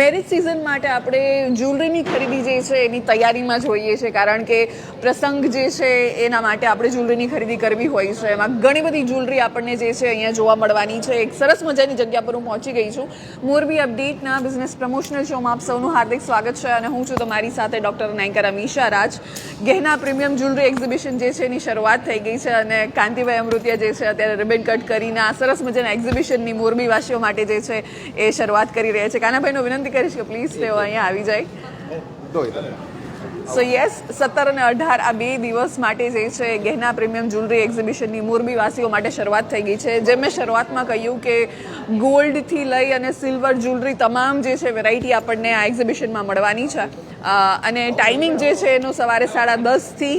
Marriage season માટે આપણે જ્વેલરીની ખરીદી જે છે એની તૈયારીમાં જોઈએ છે કારણ કે પ્રસંગ જે છે એના માટે આપણે જ્વેલરીની ખરીદી કરવી હોય છે. એમાં ઘણી બધી જ્વેલરી આપણને જે છે અહીંયા જોવા મળવાની છે. એક સરસ મજાની જગ્યા પર હું પહોંચી ગઈ છું. મોરબી અપડેટના બિઝનેસ પ્રમોશનલ શોમાં આપ સૌનું હાર્દિક સ્વાગત છે અને હું છું તમારી સાથે doctor Nayakar Amisha Raj. Gahena premium jewellery exhibition જે છે એની શરૂઆત થઈ ગઈ છે અને કાંતિભાઈ અમૃતિયા જે છે અત્યારે રિબન કટ કરીને આ સરસ મજાના એક્ઝિબિશનની મોરબીવાસીઓ માટે જે છે એ શરૂઆત કરી રહ્યા છે. કાનાભાઈનો વિનંતી કરીશ કે પ્લીઝ તેઓ અહીંયા આવી જાય. સો યસ સત્તર અને અઢાર આ બે દિવસ માટે જે છે ગહેના પ્રીમિયમ જ્વેલરી એક્ઝિબિશનની મોરબી વાસીઓ માટે શરૂઆત થઈ ગઈ છે. જેમ મેં શરૂઆતમાં કહ્યું કે ગોલ્ડથી લઈ અને સિલ્વર જ્વેલરી તમામ જે છે વેરાયટી આપણને આ એક્ઝિબિશનમાં મળવાની છે. અને ટાઈમિંગ જે છે એનો સવારે સાડા દસથી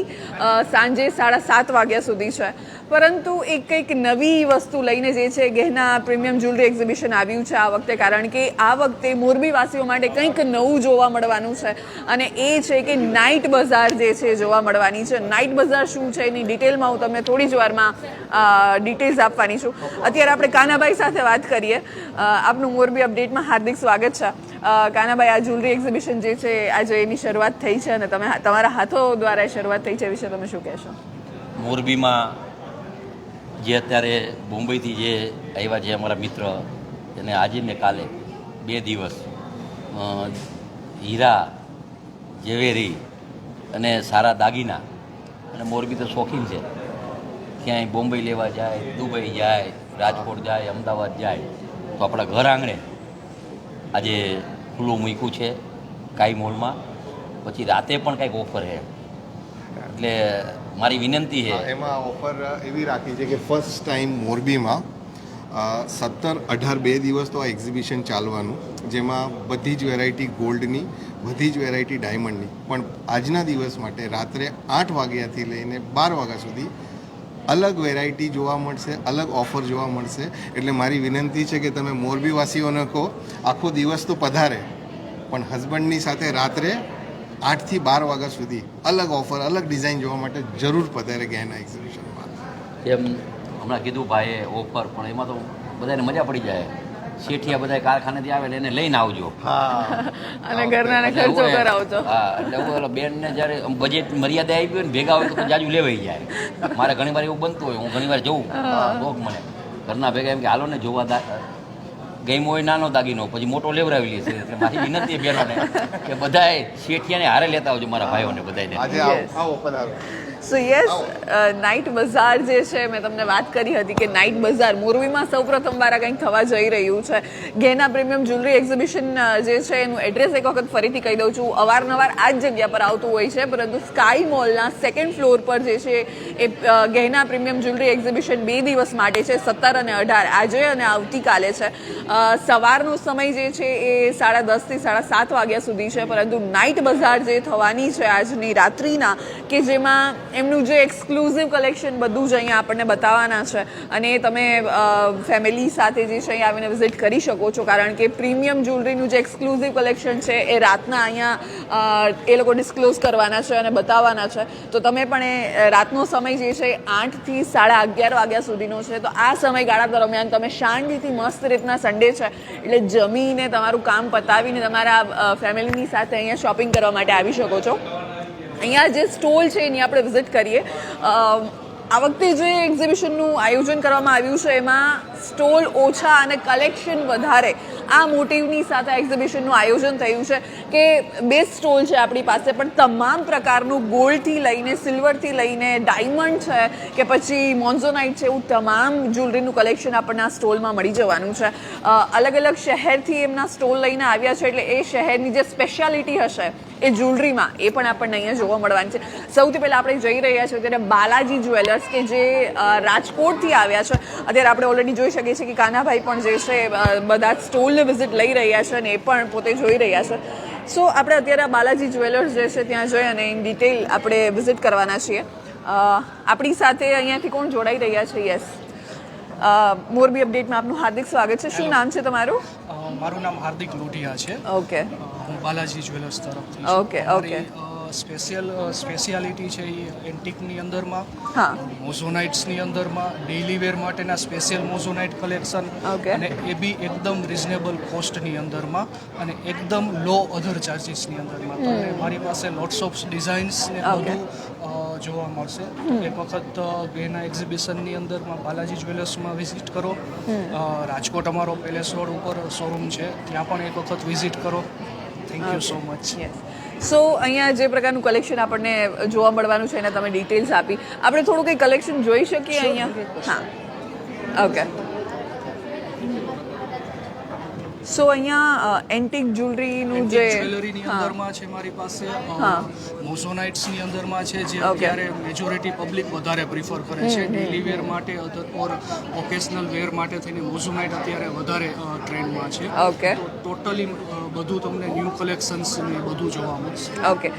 સાંજે સાડા સાત વાગ્યા સુધી છે. પરંતુ એક કંઈક નવી વસ્તુ લઈને જે છે ગહેના પ્રીમિયમ જ્વેલરી એક્ઝિબિશન આવ્યું છે આ વખતે, કારણ કે આ વખતે મોરબીવાસીઓ માટે કંઈક નવું જોવા મળવાનું છે. અને એ છે કે નાઇટ બજાર જે છે જોવા મળવાની છે. નાઇટ બજાર શું છે એની ડિટેલમાં હું તમને થોડી જ વારમાં ડિટેલ્સ આપવાની છું. અત્યારે આપણે કાનાભાઈ સાથે વાત કરીએ. આપનું મોરબી અપડેટમાં હાર્દિક સ્વાગત છે. કાનાભાઈ, આ જ્વેલરી એક્ઝિબિશન જે છે આજે એની શરૂઆત થઈ છે અને તમે, તમારા હાથો દ્વારા શરૂઆત થઈ છે વિશે તમે શું કહેશો? મોરબીમાં જે અત્યારે મુંબઈથી જે આવ્યા છે અમારા મિત્ર, એને આજે ને કાલે બે દિવસ હીરા, ઝવેરી અને સારા દાગીના અને મોરબી તો શોખીન છે. ક્યાંય બોમ્બે લેવા જાય, દુબઈ જાય, રાજકોટ જાય, અમદાવાદ જાય, તો આપણા ઘર આંગણે આજે ખુલ્લું મૂક્યું છે કાઈ મોલમાં. પછી રાતે પણ કંઈક ઓફર છે. એટલે મારી વિનંતી છે. એમાં ઓફર એવી રાખી છે કે ફર્સ્ટ ટાઈમ મોરબીમાં સત્તર અઢાર બે દિવસ તો આ એક્ઝિબિશન ચાલવાનું, જેમાં બધી જ વેરાયટી ગોલ્ડની બધી જ વેરાયટી ડાયમંડની પણ આજના દિવસ માટે રાત્રે આઠ વાગ્યાથી લઈને બાર વાગ્યા સુધી અલગ વેરાયટી જોવા મળશે, અલગ ઓફર જોવા મળશે. એટલે મારી વિનંતી છે કે તમે મોરબીવાસીઓને કહો, આખો દિવસ તો પધારે, પણ હસબન્ડની સાથે રાત્રે આઠથી બાર વાગ્યા સુધી અલગ ઓફર અલગ ડિઝાઇન જોવા માટે જરૂર પધારે ગહેના એક્ઝિબિશનમાં એમ હમણાં કીધું ભાઈએ ઓફર પણ એમાં તો બધાને મજા પડી જાય. શેઠિયા બધા કારખાનેથી આવે એટલે એને લઈને આવજો. અને ઘરના ખર્ચો કરાવજો. હા એટલે એવું ઓલો બેનને જ્યારે બજેટ મર્યાદા આવી હોય ને ભેગા હોય તો જાજુ લેવાઈ જાય. મારે ઘણી વાર એવું બનતું હોય હું ઘણી વાર જોઉં શોખ મને. ઘરના ભેગા એમ કે હાલો ને જોવા દા. ગેમ હોય નાનો દાગીનો પછી મોટો લેવડાવી લે છે એટલે મારી વિનંતી છે બેનોને. કે બધાએ શેઠિયાને હારે લેતા આવજો મારા ભાઈઓને બધાને આજે આવો આવો પધારો. સો યસ નાઇટ બજાર જે છે, મેં તમને વાત કરી હતી કે નાઇટ બજાર મોરબીમાં સૌ પ્રથમ વાર કંઈક થવા જઈ રહ્યું છે. ગેના પ્રીમિયમ જ્વેલરી એક્ઝિબિશન જે છે, એનું એડ્રેસ એક વખત ફરીથી કહી દઉં છું. અવારનવાર આ જ જગ્યા પર આવતું હોય છે, પરંતુ સ્કાય મોલના સેકન્ડ ફ્લોર પર જે છે, એ ગહેના પ્રીમિયમ જ્વેલરી એક્ઝિબિશન બે દિવસ માટે છે, સત્તર અને અઢાર, આજે અને આવતીકાલે છે. સવારનો સમય જે છે, એ સાડા દસથી સાડા સાત વાગ્યા સુધી છે, પરંતુ નાઇટ બજાર જે થવાની છે આજની રાત્રિના, કે જેમાં એમનું જે એક્સક્લુઝિવ કલેક્શન બધું જ અહીંયા આપણને બતાવવાના છે. અને તમે ફેમિલી સાથે જે છે અહીંયા આવીને વિઝિટ કરી શકો છો. કારણ કે પ્રીમિયમ જ્વેલરીનું જે એક્સક્લુઝિવ કલેક્શન છે, એ રાતના અહીંયા એ લોકો ડિસ્ક્લોઝ કરવાના છે અને બતાવવાના છે. તો તમે પણ એ રાતનો સમય જે છે આઠથી સાડા અગિયાર વાગ્યા સુધીનો છે. તો આ સમયગાળા દરમિયાન તમે શાંતિથી મસ્ત રીતના સન્ડે છે. એટલે જમીને તમારું કામ પતાવીને તમારા ફેમિલીની સાથે અહીંયા શોપિંગ કરવા માટે આવી શકો છો. અહીંયા જે સ્ટોલ છે એની આપણે વિઝિટ કરીએ. આ વખતે જે એક્ઝિબિશનનું આયોજન કરવામાં આવ્યું છે, એમાં સ્ટોલ ઓછા અને કલેક્શન વધારે આ મોટિવની સાથે એક્ઝિબિશનનું આયોજન થયું છે કે બે સ્ટોલ છે આપણી પાસે, પણ તમામ પ્રકારનું ગોલ્ડથી લઈને, સિલ્વરથી લઈને, ડાયમંડ છે કે પછી મોન્ઝોનાઇટ છે, એવું તમામ જ્વેલરીનું કલેક્શન આપણને આ સ્ટોલમાં મળી જવાનું છે. અલગ અલગ શહેરથી એમના સ્ટોલ લઈને આવ્યા છે, એટલે એ શહેરની જે સ્પેશિયાલિટી હશે એ જ્વેલરીમાં એ પણ આપણને અહીંયા જોવા મળવાની છે. સૌથી પહેલાં આપણે જઈ રહ્યા છીએ અત્યારે બાલાજી જ્વેલર્સ કે જે રાજકોટથી આવ્યા છે. અત્યારે આપણે ઓલરેડી જોઈ શકીએ છીએ કે કાનાભાઈ પણ જે છે બધા સ્ટોલને વિઝિટ લઈ રહ્યા છે અને એ પણ પોતે જોઈ રહ્યા છે. સો આપણે અત્યારે બાલાજી જ્વેલર્સ જે છે ત્યાં જઈ અને ઇન ડિટેલ આપણે વિઝિટ કરવાના છીએ. આપણી સાથે અહીંયાથી કોણ જોડાઈ રહ્યા છે? યસ મોરબી અપડેટમાં આપનું હાર્દિક સ્વાગત છે. શું નામ છે તમારું? મારું નામ હાર્દિક લોઢિયા છે. ઓકે બાલાજી જ્વેલર્સ તરફથી ઓકે, ઓકે. સ્પેશિયલ સ્પેશિયાલિટી છે એ એન્ટિકની અંદરમાં હા. મોઝોનાઇટ્સની અંદરમાં ડેઇલી વેર માટેના સ્પેશિયલ મોઝોનાઇટ કલેક્શન. અને એ બી એકદમ રિઝનેબલ કોસ્ટની અંદરમાં અને એકદમ લો અધર ચાર્જીસની અંદરમાં. તમને મારી પાસે લોટ્સ ઓફ ડિઝાઇન્સ ને બધું જોવા મળશે. એક વખત ગેના એક્ઝિબિશનની અંદરમાં બાલાજી જ્વેલર્સમાં વિઝિટ કરો. રાજકોટ અમારો પેલેસ રોડ ઉપર શોરૂમ છે. ત્યાં પણ એક વખત વિઝિટ કરો. Thank you so much so અહીંયા જે પ્રકારનું કલેક્શન આપણને જોવા મળવાનું છે એના તમે ડિટેલ્સ આપી. આપણે થોડું કંઈ કલેક્શન જોઈ શકીએ અહીંયા? હા. ઓકે સો અહીંયા એન્ટિક જ્વેલરીનું જે જ્વેલરીની અંદરમાં છે મારી પાસે હા. મોઝોનાઇટ્સની અંદરમાં છે જે. અત્યારે મેજોરિટી પબ્લિક વધારે પ્રિફર કરે છે. ડેલી વેર માટે ઓર ઓકેશનલ વેર માટે થઈને મોઝોનાઇટ અત્યારે વધારે ટ્રેન્ડમાં છે. ઓકે ટોટલી બધું તમને ન્યૂ કલેક્શન્સ ને બધું જોવા મળશે. ઓકે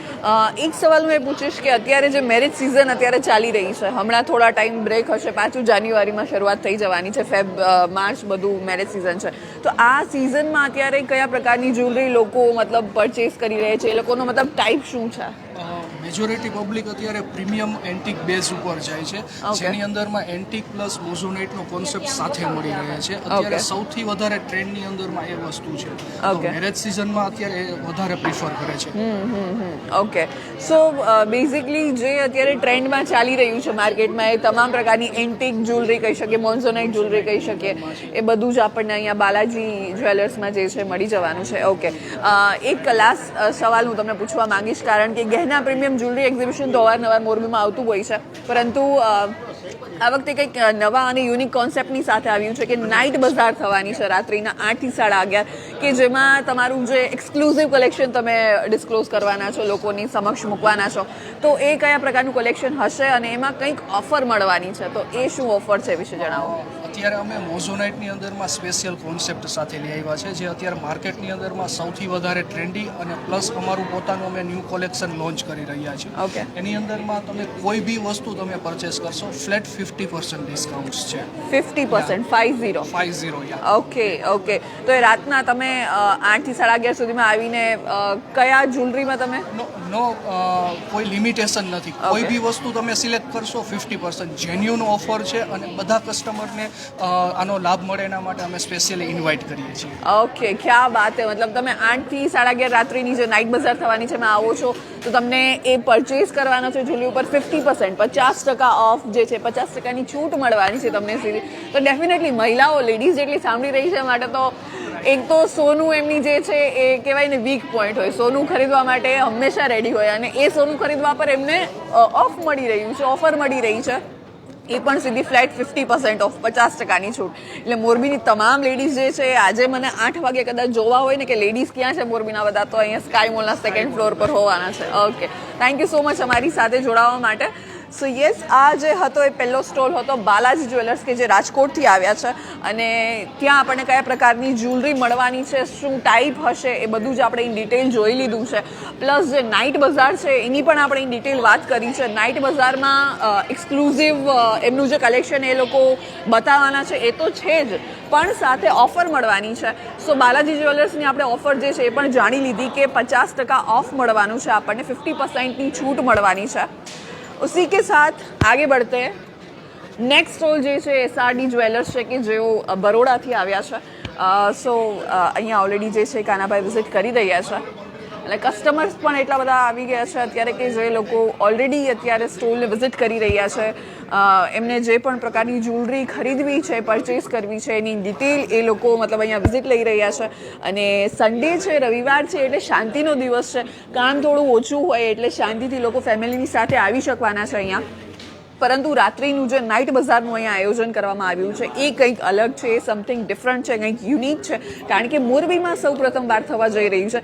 એક સવાલ હું એ પૂછીશ કે અત્યારે જે મેરેજ સિઝન અત્યારે ચાલી રહી છે હમણાં થોડા ટાઈમ બ્રેક હશે પાછું જાન્યુઆરીમાં શરૂઆત થઈ જવાની છે ફેબ માર્ચ બધું મેરેજ સિઝન છે. તો આ સિઝનમાં અત્યારે કયા પ્રકારની જ્વેલરી લોકો મતલબ પરચેસ કરી રહ્યા છે? એ લોકોનો મતલબ ટાઈપ શું છે? મેજોરિટી પબ્લિક અત્યારે પ્રીમિયમ એન્ટિક બેઝ ઉપર જાય છે. જેની અંદરમાં એન્ટિક પ્લસ મોઝોનેટનો કોન્સેપ્ટ સાથે મળી રહે છે. અત્યારે સૌથી વધારે ટ્રેન્ડની અંદરમાં એ વસ્તુ છે. મેરેજ સિઝનમાં અત્યારે વધારે પ્રિફર કરે છે. ઓકે સો બેઝિકલી જે અત્યારે ટ્રેન્ડમાં ચાલી રહ્યું છે માર્કેટમાં એ તમામ પ્રકારની એન્ટિક જ્વેલરી કહી શકીએ મોન્ઝોનાઇટ જ્વેલરી કહી શકીએ એ બધું જ આપણને અહીંયા બાલાજી જ્વેલર્સમાં જે છે મળી જવાનું છે. ઓકે એક લાસ્ટ સવાલ હું તમને પૂછવા માંગીશ કારણ કે ગહેના પ્રીમિયમ જ્વેલરી એક્ઝિબિશન તો અવારનવાર મોરબીમાં આવતું હોય છે. પરંતુ આ વખતે કંઈક નવા અને યુનિક કોન્સેપ્ટની સાથે આવ્યું છે કે નાઇટ બજાર થવાની છે રાત્રિના આઠથી સાડા અગિયાર, કે જેમાં તમારું જે એક્સક્લુઝિવ કલેક્શન તમે ડિસ્ક્લોઝ કરવાના છો, લોકોની સમક્ષ મૂકવાના છો, તો એ કયા પ્રકારનું કલેક્શન હશે અને એમાં કંઈક ઓફર મળવાની છે? તો એ શું ઓફર છે વિશે જણાવો. અત્યારે અમે મોઝોનાઇટની અંદરમાં સ્પેશિયલ કોન્સેપ્ટ સાથે લઈ આવ્યા છે જે અત્યારે માર્કેટની અંદરમાં સૌથી વધારે ટ્રેન્ડી અને પ્લસ અમારું પોતાનું અમે ન્યૂ કોલેક્શન લોન્ચ કરી રહ્યા છીએ. ઓકે. એની અંદરમાં તમે કોઈ બી વસ્તુ તમે પરચેસ કરશો ફ્લેટ ફિફ્ટી પર્સન્ટ ડિસ્કાઉન્ટ છે. Fifty percent five zero. Five zero okay okay. તો એ રાતના તમે આઠથી સાડા અગિયાર સુધીમાં આવીને કયા જ્વેલરીમાં તમે? નો નો કોઈ લિમિટેશન નથી. કોઈ બી વસ્તુ તમે સિલેક્ટ કરશો ફિફ્ટી પર્સન્ટ. જેન્યુન ઓફર છે અને બધા કસ્ટમરને આનો લાભ મળે એના માટે અમે સ્પેશિયલી ઇન્વાઇટ કરીએ છીએ. ઓકે ક્યાં વાત હે? મતલબ તમે આઠથી સાડા અગિયાર રાત્રિની જે નાઇટ બજાર થવાની છે એમાં આવો છો, તો તમને એ પરચેસ કરવાનો છે જુલી ઉપર ફિફ્ટી પર્સન્ટ પચાસ ટકા ઓફ જે છે, પચાસ ટકાની છૂટ મળવાની છે તમને સીધી તો ડેફિનેટલી મહિલાઓ લેડીઝ જેટલી સાંભળી રહી છે માટે તો એક તો સોનું એમની જે છે, એ કહેવાય ને વીક પોઈન્ટ હોય. સોનું ખરીદવા માટે હંમેશા રેડી હોય અને એ સોનું ખરીદવા પર એમને ઓફ મળી રહ્યું છે ઓફર મળી રહી છે. એ પણ સીધી ફ્લેટ ફિફ્ટી પર્સન્ટ ઓફ પચાસ ટકાની છૂટ. એટલે મોરબીની તમામ લેડીઝ જે છે, આજે મને આઠ વાગે કદાચ જોવા હોય ને કે લેડીઝ ક્યાં છે મોરબીના બધા, તો અહીંયા સ્કાય મોલના સેકન્ડ ફ્લોર પર હોવાના છે. Okay thank you so much અમારી સાથે જોડાવા માટે. સો યસ આ જે હતો એ પહેલો સ્ટોલ હતો બાલાજી જ્વેલર્સ કે જે રાજકોટથી આવ્યા છે. અને ત્યાં આપણને કયા પ્રકારની જ્વેલરી મળવાની છે, શું ટાઈપ હશે, એ બધું જ આપણે ઇન ડિટેલ જોઈ લીધું છે. પ્લસ જે નાઇટ બજાર છે, એની પણ આપણે ઇન ડિટેલ વાત કરી છે. નાઇટ બજારમાં એક્સક્લુઝિવ એમનું જે કલેક્શન એ લોકો બતાવવાના છે, એ તો છે જ, પણ સાથે ઓફર મળવાની છે. સો બાલાજી જ્વેલર્સની આપણે ઓફર જે છે એ પણ જાણી લીધી કે પચાસ ટકા ઓફ મળવાનું છે આપણને ફિફ્ટી પર્સન્ટની છૂટ મળવાની છે. ઉસી કે સાથ આગે બઢતે નેક્સ્ટ સ્ટોલ જે છે એસઆરડી જ્વેલર્સ છે કે જેઓ બરોડાથી આવ્યા છે સો અહીંયા ઓલરેડી જે છે કાનાભાઈ વિઝિટ કરી રહ્યા છે અને કસ્ટમર્સ પણ એટલા બધા આવી ગયા છે. અત્યારે કે જે લોકો ઓલરેડી અત્યારે સ્ટોલને વિઝિટ કરી રહ્યા છે એમને જે પણ પ્રકારની જ્વેલરી ખરીદવી છે પરચેસ કરવી છે, એની ડિટેલ એ લોકો મતલબ અહીંયા વિઝિટ લઈ રહ્યા છે. અને સન્ડે છે, રવિવાર છે, એટલે શાંતિનો દિવસ છે. કામ થોડું ઓછું હોય એટલે શાંતિથી લોકો ફેમિલીની સાથે આવી શકવાના છે અહીંયા. પરંતુ રાત્રિનું જે નાઇટ બજારનું અહીંયા આયોજન કરવામાં આવ્યું છે, એ કંઈક અલગ છે, એ સમથિંગ ડિફરન્ટ છે, કંઈક યુનિક છે, કારણ કે મોરબીમાં સૌ પ્રથમવાર થવા જઈ રહ્યું છે.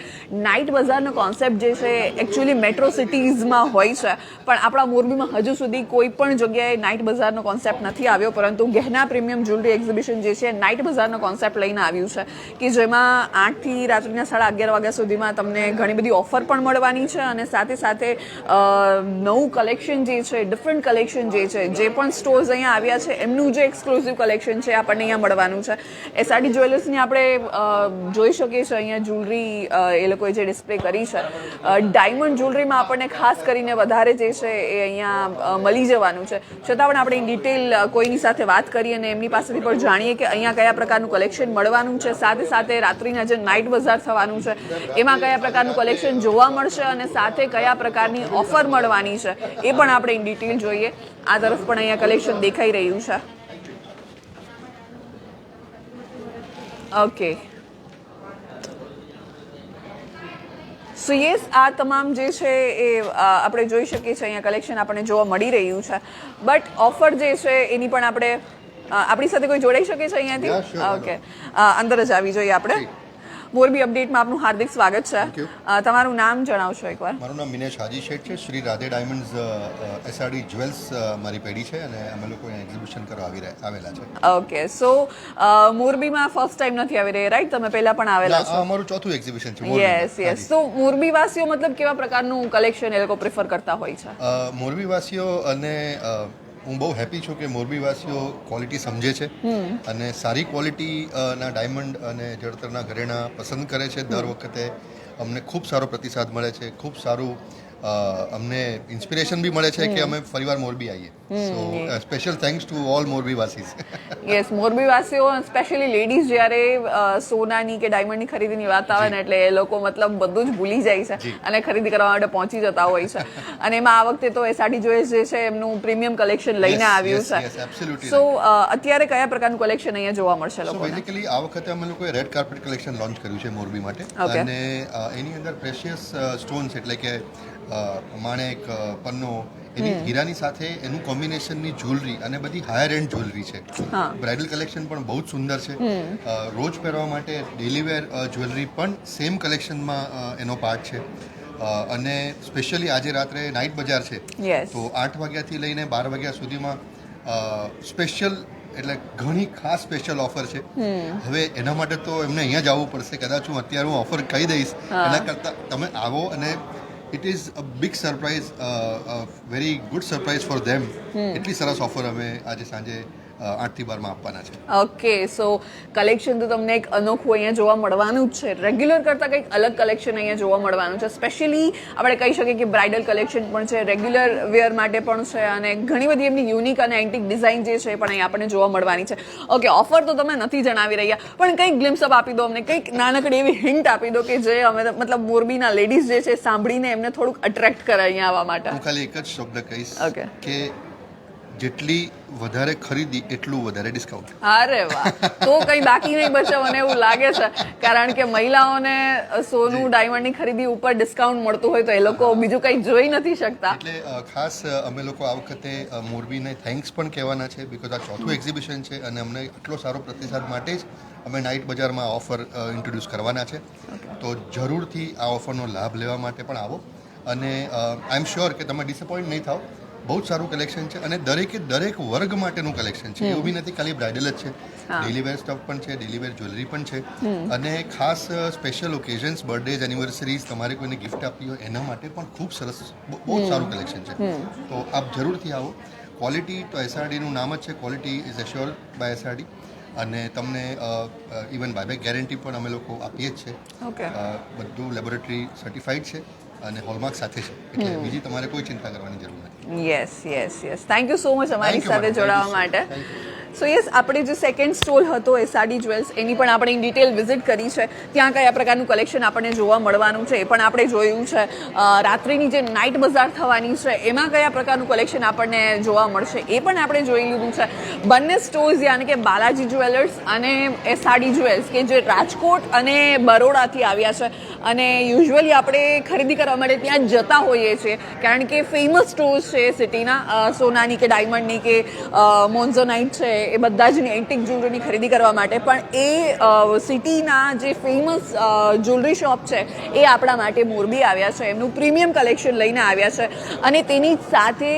નાઇટ બજારનો કોન્સેપ્ટ જે છે એકચ્યુઅલી મેટ્રો સિટીઝમાં હોય છે, પણ આપણા મોરબીમાં હજુ સુધી કોઈ પણ જગ્યાએ નાઇટ બજારનો કોન્સેપ્ટ નથી આવ્યો, પરંતુ ગહેના પ્રીમિયમ જ્વેલરી એક્ઝિબિશન જે છે નાઇટ બજારનો કોન્સેપ્ટ લઈને આવ્યું છે, કે જેમાં આઠથી રાત્રિના સાડા અગિયાર વાગ્યા સુધીમાં તમને ઘણી બધી ઓફર પણ મળવાની છે અને સાથે સાથે નવું કલેક્શન જે છે ડિફરન્ટ કલેક્શન જે છે, જે પણ સ્ટોર્સ અહીંયા આવ્યા છે, એમનું જે એક્સક્લુઝિવ કલેક્શન છે, આપણને અહીંયા મળવાનું છે. એસઆરડી જ્વેલર્સની આપણે જોઈ શકીએ છીએ અહીંયા જ્વેલરી એ લોકોએ જે ડિસ્પ્લે કરી છે. ડાયમંડ જ્વેલરીમાં આપણને ખાસ કરીને વધારે જે છે, એ અહીંયા મળી જવાનું છે. છતાં પણ આપણે ડિટેલ કોઈની સાથે વાત કરીએ અને એમની પાસેથી પણ જાણીએ કે અહીંયા કયા પ્રકારનું કલેક્શન મળવાનું છે. સાથે સાથે રાત્રિના જે નાઇટ બજાર થવાનું છે, એમાં કયા પ્રકારનું કલેક્શન જોવા મળશે અને સાથે કયા પ્રકારની ઓફર મળવાની છે, એ પણ આપણે ઇન ડિટેલ જોઈએ. આ તરફ પણ અહીંયા કલેક્શન દેખાઈ રહ્યું છે. ઓકે સો યસ આ તમામ જે છે એ આપણે જોઈ શકીએ છીએ અહીંયા કલેક્શન આપણને જોવા મળી રહ્યું છે. બટ ઓફર જે છે એની પણ આપણે આપણી સાથે કોઈ જોડાઈ શકે છે અહીંયાથી? ઓકે અંદર જ આવી જોઈએ આપણે. મોરબી અપડેટમાં આપનું હાર્દિક સ્વાગત છે. તમારું નામ જણાવશો એકવાર. મારું નામ મિનેશ હાજી શેઠ છે. Shri Radhe diamonds SRD jewels મારી પેઢી છે અને અમે લોકો એક્ઝિબિશન કરવા આવી રહ્યા આવેલા છે. ઓકે સો મોરબીમાં ફર્સ્ટ ટાઈમ નથી આવી રહ્યા રાઈટ તમે પહેલા પણ આવેલા છો. અમારું ચોથું એક્ઝિબિશન છે યસ યસ સો મોરબીવાસીઓ મોરબી વાસીઓ મતલબ કેવા પ્રકારનું કલેક્શન એ લોકો પ્રિફર કરતા હોય છે? મોરબીવાસીઓ અને હું બહુ હેપી છું કે મોરબીવાસીઓ ક્વોલિટી સમજે છે અને સારી ક્વોલિટીના ડાયમંડ અને જળતરના ઘરેણા પસંદ કરે છે. દર વખતે અમને ખૂબ સારો પ્રતિસાદ મળે છે ખૂબ સારું અમને ઇન્સ્પિરેશન બી મળે છે કે અમે ફરીવાર મોરબી આવીએ. So special thanks to all મોરબીવાસીઝ yes Morbi વાસીઓ સ્પેશિયલી લેડીઝ જ્યારે સોનાની કે ડાયમંડની ખરીદીની વાત આવે ને એટલે એ લોકો મતલબ બધું જ ભૂલી જાય છે અને ખરીદી કરવા માટે પહોંચી જતા હોય છે. અને એમાં આ વખતે તો એસઆરડી જોઈસ જે છે એમનું પ્રીમિયમ કલેક્શન લઈને આવ્યું છે. સો અત્યારે કયા પ્રકારનું કલેક્શન અહીંયા જોવા મળશે લોકો બેઝિકલી આ વખતે અમે લોકોએ રેડ કાર્પેટ કલેક્શન લોન્ચ કર્યું છે મોરબી માટે. અને એની અંદર પ્રેશિયસ સ્ટોન્સ એટલે કે માણેક પન્નો એની હીરાની સાથે એનું કોમ્બિનેશનની જ્વેલરી અને બધી હાયર એન્ડ જ્વેલરી છે. બ્રાઇડલ કલેક્શન પણ બહુ જ સુંદર છે. રોજ પહેરવા માટે ડેલી વેર જ્વેલરી પણ સેમ કલેક્શનમાં એનો પાર્ટ છે. અને સ્પેશિયલી આજે રાત્રે નાઇટ બજાર છે. તો આઠ વાગ્યાથી લઈને બાર વાગ્યા સુધીમાં સ્પેશિયલ એટલે ઘણી ખાસ સ્પેશિયલ ઓફર છે. હવે એના માટે તો એમને અહીંયા જવું પડશે. કદાચ હું અત્યારે હું ઓફર કહી દઈશ. એના કરતાં તમે આવો અને it is a big surprise very good surprise for them એટલી સરસ ઓફર અમે આજે સાંજે આઠથી બારમાં આપવાના છે. ઓકે સો કલેક્શન તો તમને એક અનોખું અહીંયા જોવા મળવાનું જ છે. રેગ્યુલર કરતાં કંઈક અલગ કલેક્શન અહીંયા જોવા મળવાનું છે. સ્પેશિયલી આપણે કહી શકીએ કે બ્રાઇડલ કલેક્શન પણ છે રેગ્યુલર વેર માટે પણ છે અને ઘણી બધી એમની યુનિક અને એન્ટિક ડિઝાઇન જે છે પણ અહીંયા આપણને જોવા મળવાની છે. ઓકે ઓફર તો તમે નથી જણાવી રહ્યા પણ કંઈક ગ્લિમ્સ અપ આપી દો અમને કંઈક નાનકડી એવી હિન્ટ આપી દો કે જે અમે મતલબ મોરબીના લેડીઝ જે છે સાંભળીને એમને થોડુંક અટ્રેક્ટ કરે અહીંયા આવવા માટે. હું ખાલી એક જ શબ્દ કહીશ. કે જેટલી વધારે ખરીદી એટલું વધારે ડિસ્કાઉન્ટ અરે વાહ. તો કઈ બાકી નહીં બચે મને એવું લાગે છે. કારણ કે મહિલાઓને સોનું ડાયમંડની ખરીદી ઉપર ડિસ્કાઉન્ટ મળતું હોય તો એ લોકો બીજું કંઈ જોઈ નથી શકતા. એટલે ખાસ અમે લોકો આ વખતે મોરબીને થેન્ક્સ પણ કહેવાના છે બીકોઝ આ ચોથું એક્ઝિબિશન છે અને અમને આટલો સારો પ્રતિસાદ માટે જ અમે નાઇટ બજારમાં ઓફર ઇન્ટ્રોડ્યુસ કરવાના છે. તો જરૂરથી આ ઓફરનો લાભ લેવા માટે પણ આવો. અને આઈ એમ શ્યોર કે તમે ડિસપોઇન્ટ નહીં થાઓ બહુ જ સારું કલેક્શન છે અને દરેકે દરેક વર્ગ માટેનું કલેક્શન છે. એવું બી નથી ખાલી બ્રાઇડલ જ છે. ડેલી વેર સ્ટફ પણ છે ડેલી વેર જ્વેલરી પણ છે. અને ખાસ સ્પેશિયલ ઓકેઝન્સ બર્થડેઝ એનિવર્સરીઝ તમારે કોઈને ગિફ્ટ આપવી હોય એના માટે પણ ખૂબ સરસ બહુ બહુ સારું કલેક્શન છે. તો આપ જરૂરથી આવો. ક્વોલિટી તો એસઆરડીનું નામ જ છે. Quality is assured by SRD અને તમને ઇવન બાયબેક ગેરંટી પણ અમે લોકો આપીએ જ છે. બધું લેબોરેટરી સર્ટિફાઈડ છે. અને હોલમાર્ક સાથે છે. એટલે બીજી તમારે કોઈ ચિંતા કરવાની જરૂર નથી. Yes yes yes thank you so much અમારી સાથે. જોડાવા માટે. સો યસ આપણે જે સેકન્ડ સ્ટોલ હતો એસઆરડી જ્વેલ્સ એની પણ આપણે ડિટેલ વિઝિટ કરી છે. ત્યાં કયા પ્રકારનું કલેક્શન આપણને જોવા મળવાનું છે, એ પણ આપણે જોયું છે. રાત્રિની જે નાઇટ બજાર થવાની છે, એમાં કયા પ્રકારનું કલેક્શન આપણને જોવા મળશે, એ પણ આપણે જોઈ લીધું છે. બંને સ્ટોર્સ યાને કે બાલાજી જ્વેલર્સ અને એસઆરડી જ્વેલ્સ કે જે રાજકોટ અને બરોડાથી આવ્યા છે. અને યુઝ્યુઅલી આપણે ખરીદી કરવા માટે ત્યાં જતા હોઈએ છીએ, કારણ કે ફેમસ સ્ટોર્સ છે સિટીના સોનાની કે ડાયમંડની કે મોન્ઝોનાઇટ છે એ બધા જ એન્ટિક જ્વેલરીની ખરીદી કરવા માટે. પણ એ સિટીના જે ફેમસ જ્વેલરી શોપ છે, એ આપણા માટે મોરબી આવ્યા છે. એમનું પ્રીમિયમ કલેક્શન લઈને આવ્યા છે. અને તેની સાથે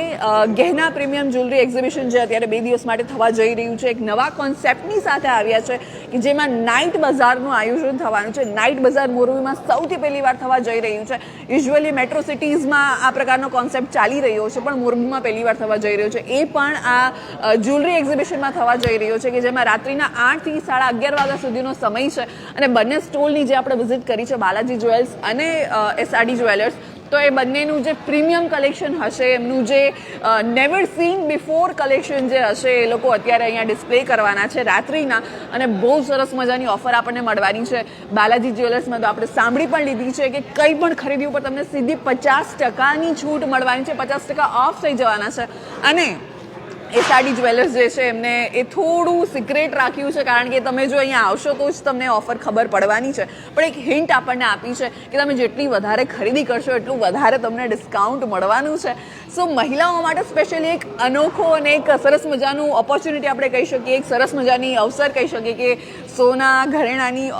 ગહેના પ્રીમિયમ જ્વેલરી એક્ઝિબિશન જે અત્યારે બે દિવસ માટે થવા જઈ રહ્યું છે, એક નવા કોન્સેપ્ટની સાથે આવ્યા છે, કે જેમાં નાઇટ બજારનું આયોજન થવાનું છે. નાઇટ બજાર મોરબીમાં સૌથી પહેલી વાર થવા જઈ રહ્યું છે. યુઝ્યુઅલી મેટ્રો સિટીઝમાં આ પ્રકારનો કોન્સેપ્ટ ચાલી રહ્યો છે, પણ મોરબીમાં પહેલી વાર થવા જઈ રહ્યો છે. એ પણ આ જ્વેલરી એક્ઝિબિશનમાં થવા જઈ રહ્યો છે કે જેમાં રાત્રિના આઠથી સાડા અગિયાર વાગ્યા સુધીનો સમય છે અને બંને સ્ટોલની જે આપણે વિઝિટ કરી છે બાલાજી જ્વેલ્સ અને એસઆરડી જ્વેલર્સ, તો એ બંનેનું જે પ્રીમિયમ કલેક્શન હશે, એમનું જે નેવર સીન બિફોર કલેક્શન જે હશે, એ લોકો અત્યારે અહીંયા ડિસ્પ્લે કરવાના છે રાત્રિના અને બહુ સરસ મજાની ઓફર આપણને મળવાની છે. બાલાજી જ્વેલર્સમાં તો આપણે સાંભળી પણ લીધી છે કે કંઈ પણ ખરીદી ઉપર તમને સીધી પચાસ ટકાની છૂટ મળવાની છે, પચાસ ટકા ઓફ થઈ જવાના છે. અને એસઆરડી જ્વેલર્સ જે છે, એમને એ થોડું સિક્રેટ રાખ્યું છે, કારણ કે તમે જો અહીંયા આવશો તો જ તમને ઓફર ખબર પડવાની છે. પણ એક હિન્ટ આપણને આપી છે કે તમે જેટલી વધારે ખરીદી કરશો, એટલું વધારે તમને ડિસ્કાઉન્ટ મળવાનું છે. સો મહિલાઓ માટે સ્પેશિયલી એક અનોખો અને એક સરસ મજાનું ઓપોર્ચ્યુનિટી આપણે કહી શકીએ, એક સરસ મજાની અવસર કહી શકીએ કે સોના ઘરેણાની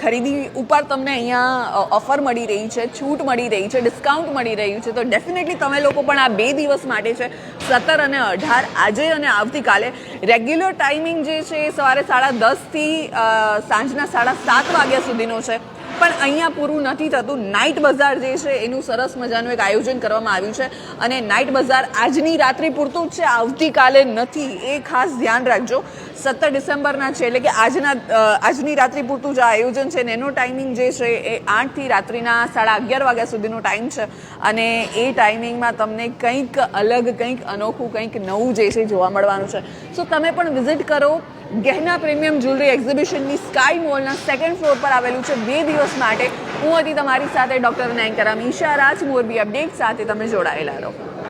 ખરીદી ઉપર તમને અહીંયા ઓફર મળી રહી છે, છૂટ મળી રહી છે ડિસ્કાઉન્ટ મળી રહ્યું છે. તો ડેફિનેટલી તમે લોકો પણ આ બે દિવસ માટે છે, સત્તર અને અઢાર, આજે અને આવતીકાલે રેગ્યુલર ટાઈમિંગ જે છે એ સવારે સાડા દસથી સાંજના સાડા સાત વાગ્યા સુધીનો છે. પણ અહીંયા પૂરું નથી થતું. નાઇટ બજાર જે છે, એનું સરસ મજાનું એક આયોજન કરવામાં આવ્યું છે. અને નાઇટ બજાર આજની રાત્રિ પૂરતું જ છે, આવતીકાલે નથી. એ ખાસ ધ્યાન રાખજો. સત્તર ડિસેમ્બરના છે, એટલે કે આજના આજની રાત્રિ પૂરતું જે આયોજન છે. ને એનો ટાઈમિંગ જે છે, એ આઠથી રાત્રિના સાડા અગિયાર વાગ્યા સુધીનો ટાઈમ છે. અને એ ટાઈમિંગમાં તમને કંઈક અલગ, કંઈક અનોખું, કંઈક નવું જે છે, જોવા મળવાનું છે. સો તમે પણ વિઝિટ કરો. ગહેના પ્રીમિયમ જ્વેલરી એક્ઝિબિશનની સ્કાય મોલના સેકન્ડ ફ્લોર પર આવેલું છે બે દિવસ માટે. હું હતી તમારી સાથે ડૉક્ટર નેંકરા મીશા રાજ, મોરબી અપડેટ. સાથે તમે જોડાયેલા રહો.